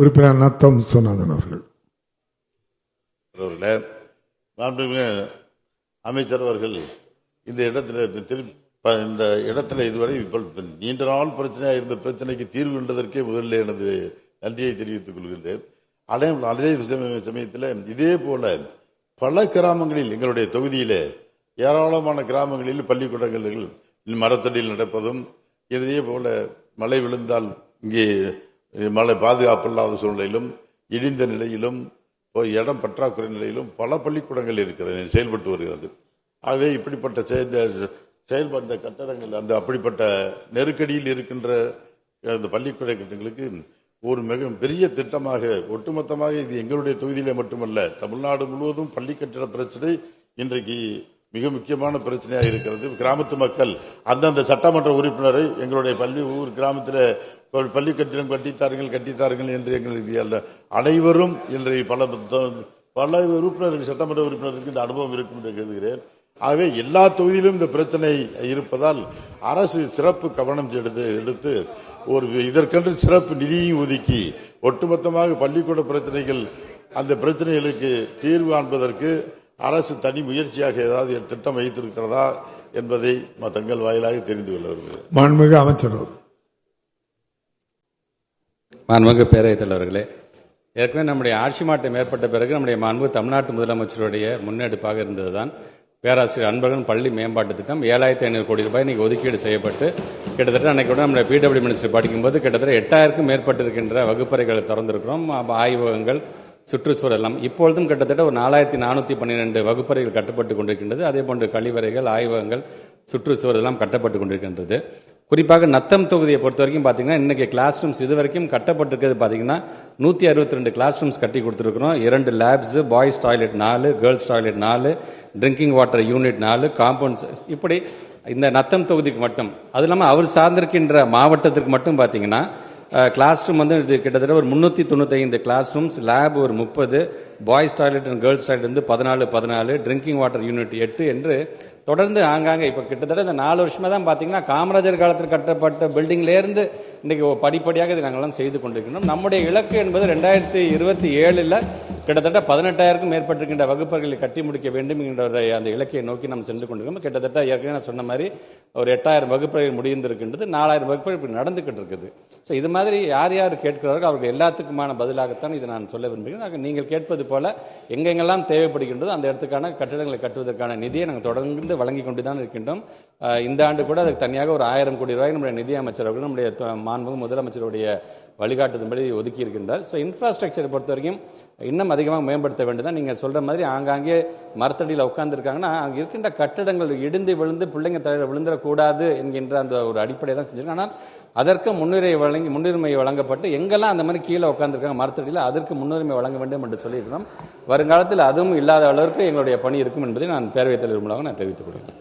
உறுப்பினர் நத்தம் சொன்னாதன் அவர்கள். அவர்களே அமைச்சர் அவர்கள் இந்த இடத்துல இந்த ப- இந்த இடத்துல இதுவரை இப்போ நீண்ட நாள் பிரச்சனையாக இருந்த பிரச்சனைக்கு தீர்வு கண்டதற்கே முதல்ல எனது நன்றியை தெரிவித்துக் கொள்கின்றேன். அதே அதே சமய- சமயத்தில் இதே போல பல கிராமங்களில் எங்களுடைய தொகுதியிலே ஏராளமான கிராமங்களில் பள்ளிக்கூடங்கள் மரத்தடியில் நடப்பதும் இதே போல மழை விழுந்தால் இங்கே மழை பாதுகாப்பு இல்லாத சூழ்நிலையிலும் இடிந்த நிலையிலும் இடம் பற்றாக்குறை நிலையிலும் பல பள்ளிக்கூடங்கள் இருக்கிறது செயல்பட்டு வருகிறது. ஆகவே இப்படிப்பட்ட செயல் செயல்பட்ட கட்டடங்கள் அந்த அப்படிப்பட்ட நெருக்கடியில் இருக்கின்ற அந்த பள்ளிக்கூட கட்டங்களுக்கு ஒரு மிக பெரிய திட்டமாக ஒட்டுமொத்தமாக இது எங்களுடைய தொகுதியிலே மட்டுமல்ல தமிழ்நாடு முழுவதும் பள்ளி கட்டிட பிரச்சனை இன்றைக்கு மிக முக்கியமான பிரச்சனையாக இருக்கிறது. கிராமத்து மக்கள் அந்தந்த சட்டமன்ற உறுப்பினரை எங்களுடைய பள்ளி ஊர் கிராமத்தில் பள்ளி கட்டிடம் கட்டித்தார்கள் கட்டித்தார்கள் என்று எங்களுக்கு அல்ல. அனைவரும் இன்றைய பல பல உறுப்பினர்கள் சட்டமன்ற உறுப்பினருக்கு இந்த அனுபவம் இருக்கும் என்று கருதுகிறேன் ஆகவே எல்லா தொகுதியிலும் இந்த பிரச்சனை இருப்பதால் அரசு சிறப்பு கவனம் எடுத்து எடுத்து ஒரு இதற்கென்று சிறப்பு நிதியும் ஒதுக்கி ஒட்டுமொத்தமாக பள்ளிக்கூட பிரச்சனைகள் அந்த பிரச்சனைகளுக்கு தீர்வு காண்பதற்கு அரசு தனி முயற்சியாக ஏதாவது திட்டம் வைத்திருக்கிறதா என்பதை தங்கள் வாயிலாக தெரிந்து கொள்ள விரும்புகிறேன். மாண்புமிகு அமைச்சர் அவர்கள். மாண்புமிகு பேரவைத் தலைவர்களே ஏற்கனவே நம்முடைய ஆட்சி மாற்றம் ஏற்பட்ட பிறகு நம்முடைய மாண்பு தமிழ்நாட்டு முதலமைச்சருடைய முன்னெடுப்பாக இருந்ததுதான். பேராசிரியர் அன்பழகன் பள்ளி மேம்பாட்டு திட்டம் ஏழாயிரத்தி ஐநூறு கோடி ரூபாய் இன்னைக்கு ஒதுக்கீடு செய்யப்பட்டு கிட்டத்தட்ட அன்னைக்கு கூட நம்முடைய பிடபிள்யூ மினிஸ்டர் படிக்கும்போது கிட்டத்தட்ட எட்டாயிரக்கும் மேற்பட்டிருக்கின்ற வகுப்பறைகளை திறந்திருக்கிறோம். ஆய்வகங்கள் சுற்றுச்சூழல் இப்பொழுதும் கிட்டத்தட்ட ஒரு நாலாயிரத்தி நானூற்றி பன்னிரெண்டு வகுப்பறைகள் கட்டப்பட்டு கொண்டிருக்கின்றது. அதே போன்று கழிவறைகள் ஆய்வகங்கள் சுற்றுச்சூழல் எல்லாம் கட்டப்பட்டு கொண்டிருக்கின்றது. குறிப்பாக நத்தம் தொகுதியை பொறுத்த வரைக்கும் பார்த்தீங்கன்னா இன்றைக்கி கிளாஸ் ரூம்ஸ் இது வரைக்கும் கட்டப்பட்டிருக்கிறது பார்த்தீங்கன்னா நூற்றி அறுபத்தி ரெண்டு கிளாஸ் ரூம்ஸ் கட்டி கொடுத்துருக்குறோம். இரண்டு லேப்ஸு பாய்ஸ் டாய்லெட் நாலு கேர்ள்ஸ் டாய்லெட் நாலு ட்ரிங்கிங் வாட்டர் யூனிட் நாலு காம்பவுண்ட்ஸ் இப்படி இந்த நத்தம் தொகுதிக்கு மட்டும் அது இல்லாமல் அவர் சார்ந்திருக்கின்ற மாவட்டத்திற்கு மட்டும் பார்த்தீங்கன்னா கிளாஸ் ரூம் வந்து இது கிட்டத்தட்ட ஒரு முந்நூற்றி தொண்ணூத்தைந்து கிளாஸ் ரூம்ஸ் லேப் ஒரு முப்பது boys toilet and girls toilet வந்து பதினாலு பதினாலு ட்ரிங்கிங் வாட்டர் யூனிட் எட்டு என்று தொடர்ந்து ஆங்காங்கே இப்போ கிட்டத்தட்ட இந்த நாலு வருஷமாக தான் பார்த்தீங்கன்னா காமராஜர் காலத்தில் கட்டப்பட்ட பில்டிங்லேருந்து இன்றைக்கி படிப்படியாக இதை நாங்கள்லாம் செய்து கொண்டிருக்கணும் நம்முடைய இலக்கு என்பது ரெண்டாயிரத்தி இருபத்தி ஏழில் கிட்டத்தட்ட பதினெட்டாயிரக்கும் மேற்பட்டிருக்கின்ற வகுப்புகளை கட்டி முடிக்க வேண்டும் என்ற ஒரு அந்த இலக்கையை நோக்கி நாம் சென்று கொண்டிருக்கோம். கிட்டத்தட்ட ஏற்கனவே நான் சொன்ன மாதிரி ஒரு எட்டாயிரம் வகுப்பறைகள் முடிந்திருக்கின்றது நாலாயிரம் வகுப்புகள் இப்படி நடந்துக்கிட்டு இருக்குது. ஸோ இது மாதிரி யார் யார் கேட்கிறார்கள் அவர்கள் எல்லாத்துக்குமான பதிலாகத்தான் இதை நான் சொல்ல விரும்புகிறேன். நீங்கள் கேட்பது போல எங்கெங்கெல்லாம் தேவைப்படுகின்றதோ அந்த இடத்துக்கான கட்டிடங்களை கட்டுவதற்கான நிதியை நாங்கள் தொடர்ந்து வழங்கி கொண்டு தான் இருக்கின்றோம் இந்த ஆண்டு கூட அதுக்கு தனியாக ஒரு ஆயிரம் கோடி ரூபாய் நம்முடைய நிதி அமைச்சர்கள் நம்முடைய த- மாண்புமிகு முதலமைச்சருடைய வழிகாட்டுதன்படி ஒதுக்கி இருக்கின்றார். ஸோ இன்ஃப்ராஸ்ட்ரக்சரை பொறுத்த வரைக்கும் இன்னும் அதிகமாக மேம்படுத்த வேண்டியதான் நீங்கள் சொல்கிற மாதிரி ஆங்காங்கே மரத்தடியில் உட்காந்துருக்காங்கன்னா அங்கே இருக்கின்ற கட்டடங்கள் இடிந்து விழுந்து பிள்ளைங்க தலையில் விழுந்துடக்கூடாது என்கின்ற அந்த ஒரு அடிப்படையை தான் செஞ்சிருக்காங்க. ஆனால் அதற்கு முன்னுரிமை வழங்கி முன்னுரிமை வழங்கப்பட்டு எங்கெல்லாம் அந்த மாதிரி கீழே உட்காந்துருக்காங்க மரத்தடியில் அதற்கு முன்னுரிமை வழங்க வேண்டும் என்று சொல்லியிருக்கிறோம். வருங்காலத்தில் அதுவும் இல்லாத அளவிற்கு எங்களுடைய பணி இருக்கும் என்பதை நான் பேரவைத் தலைவர் மூலமாக நான் தெரிவித்துக் கொள்கிறேன்.